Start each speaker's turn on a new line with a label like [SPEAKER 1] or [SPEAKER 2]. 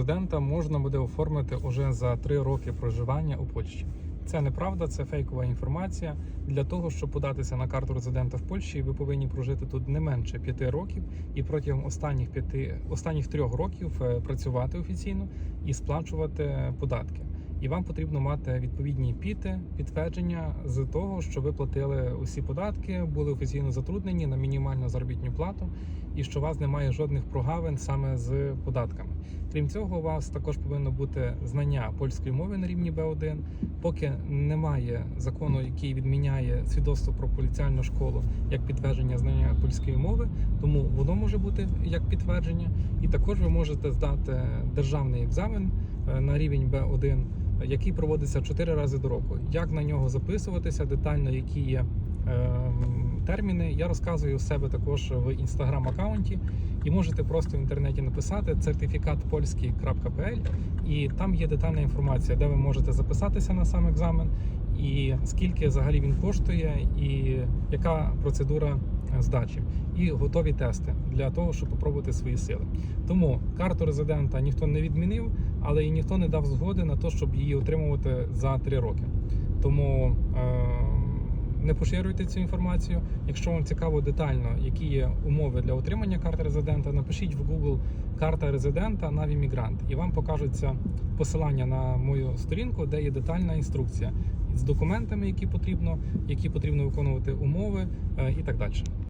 [SPEAKER 1] резидента можна буде оформити уже за 3 роки проживання у Польщі. Це неправда, це фейкова інформація. Для того, щоб податися на карту резидента в Польщі, ви повинні прожити тут не менше 5 років і протягом останніх 5, останніх 3 років е, працювати офіційно і сплачувати податки. І вам потрібно мати відповідні піти, підтвердження з того, що ви платили усі податки, були офіційно затруднені на мінімальну заробітну плату, і що у вас немає жодних прогавин саме з податками. Крім цього, у вас також повинно бути знання польської мови на рівні B1. Поки немає закону, який відміняє свідоцтво про поліціальну школу як підтвердження знання польської мови, тому воно може бути як підтвердження, і також ви можете здати державний екзамен на рівень B1, який проводиться 4 рази до року. Як на нього записуватися детально, які є ем, терміни, я розказую у себе також в інстаграм аккаунті, і можете просто в інтернеті написати сертифікат і там є детальна інформація, де ви можете записатися на сам екзамен, і скільки взагалі він коштує, і яка процедура е, здачі, і готові тести для того, щоб попробувати свої сили. Тому карту резидента ніхто не відмінив, але і ніхто не дав згоди на те, щоб її отримувати за 3 роки. Тому е, не поширюйте цю інформацію. Якщо вам цікаво детально, які є умови для отримання карти резидента, напишіть в Google карта резидента на Вімігрант, і вам покажуться посилання на мою сторінку, де є детальна інструкція з документами, які потрібно, які потрібно виконувати умови е, і так далі.